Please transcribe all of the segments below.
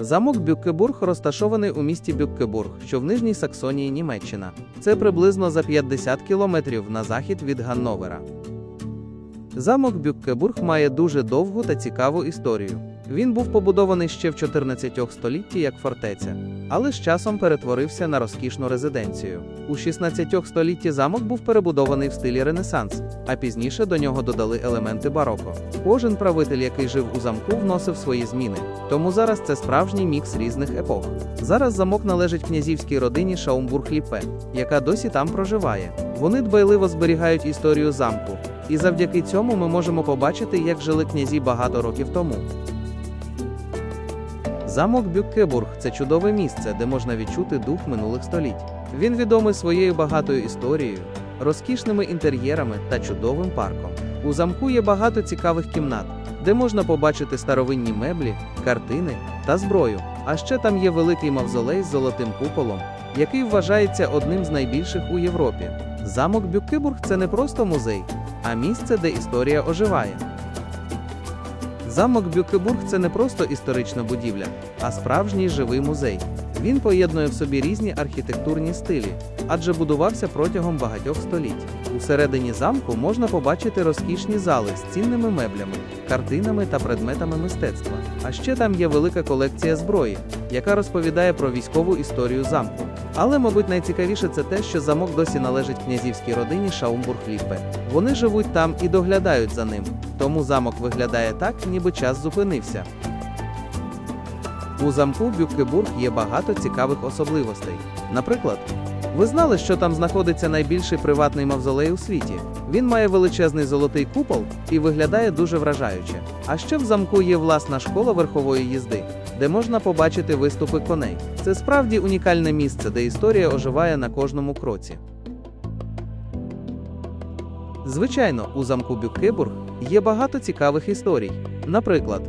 Замок Бюккебург розташований у місті Бюккебург, що в Нижній Саксонії, Німеччина. Це приблизно за 50 кілометрів на захід від Ганновера. Замок Бюккебург має дуже довгу та цікаву історію. Він був побудований ще в 14 столітті як фортеця, але з часом перетворився на розкішну резиденцію. У 16 столітті замок був перебудований в стилі Ренесанс, а пізніше до нього додали елементи бароко. Кожен правитель, який жив у замку, вносив свої зміни. Тому зараз це справжній мікс різних епох. Зараз замок належить князівській родині Шаумбург-Ліпе, яка досі там проживає. Вони дбайливо зберігають історію замку, і завдяки цьому ми можемо побачити, як жили князі багато років тому. Замок Бюккебург це чудове місце, де можна відчути дух минулих століть. Він відомий своєю багатою історією, розкішними інтер'єрами та чудовим парком. У замку є багато цікавих кімнат, де можна побачити старовинні меблі, картини та зброю. А ще там є великий мавзолей з золотим куполом, який вважається одним з найбільших у Європі. Замок Бюккебург це не просто музей, а місце, де історія оживає. Замок Бюкебург це не просто історична будівля, а справжній живий музей. Він поєднує в собі різні архітектурні стилі, адже будувався протягом багатьох століть. Усередині замку можна побачити розкішні зали з цінними меблями, картинами та предметами мистецтва. А ще там є велика колекція зброї, яка розповідає про військову історію замку. Але, мабуть, найцікавіше це те, що замок досі належить князівській родині Шаумбург-Ліпе. Вони живуть там і доглядають за ним, тому замок виглядає так, ніби час зупинився. У замку Бюккебург є багато цікавих особливостей. Наприклад, ви знали, що там знаходиться найбільший приватний мавзолей у світі. Він має величезний золотий купол і виглядає дуже вражаюче. А ще в замку є власна школа верхової їзди, де можна побачити виступи коней. Це справді унікальне місце, де історія оживає на кожному кроці. Звичайно, у замку Бюккебург є багато цікавих історій. Наприклад,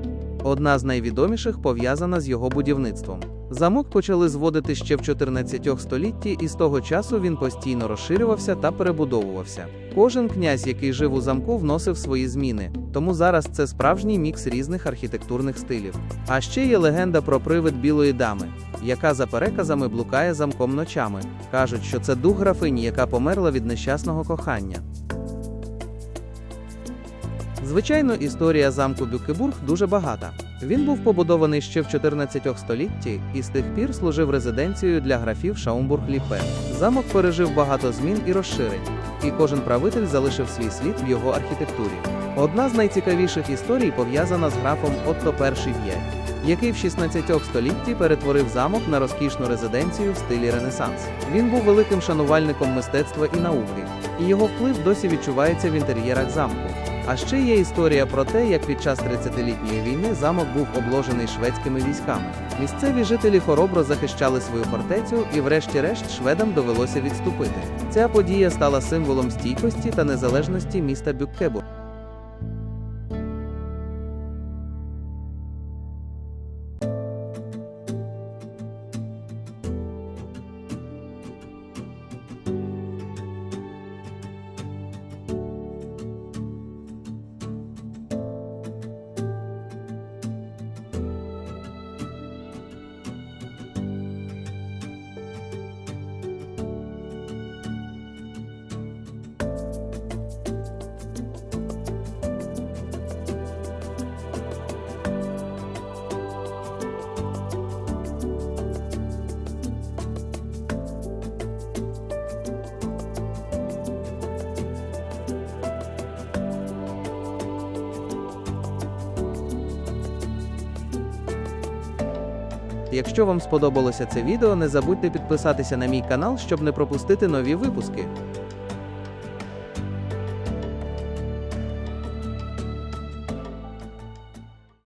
одна з найвідоміших пов'язана з його будівництвом. Замок почали зводити ще в 14 столітті, і з того часу він постійно розширювався та перебудовувався. Кожен князь, який жив у замку, вносив свої зміни, тому зараз це справжній мікс різних архітектурних стилів. А ще є легенда про привид білої дами, яка за переказами блукає замком ночами. Кажуть, що це дух графині, яка померла від нещасного кохання. Звичайно, історія замку Бюкебург дуже багата. Він був побудований ще в 14 столітті і з тих пір служив резиденцією для графів Шаумбург-Ліпе. Замок пережив багато змін і розширень, і кожен правитель залишив свій слід в його архітектурі. Одна з найцікавіших історій пов'язана з графом Отто І В'є, який в 16 столітті перетворив замок на розкішну резиденцію в стилі Ренесанс. Він був великим шанувальником мистецтва і науки, і його вплив досі відчувається в інтер'єрах замку. А ще є історія про те, як під час 30-літньої війни замок був обложений шведськими військами. Місцеві жителі хоробро захищали свою фортецю, і, врешті-решт, шведам довелося відступити. Ця подія стала символом стійкості та незалежності міста Бюккебург. Якщо вам сподобалося це відео, не забудьте підписатися на мій канал, щоб не пропустити нові випуски.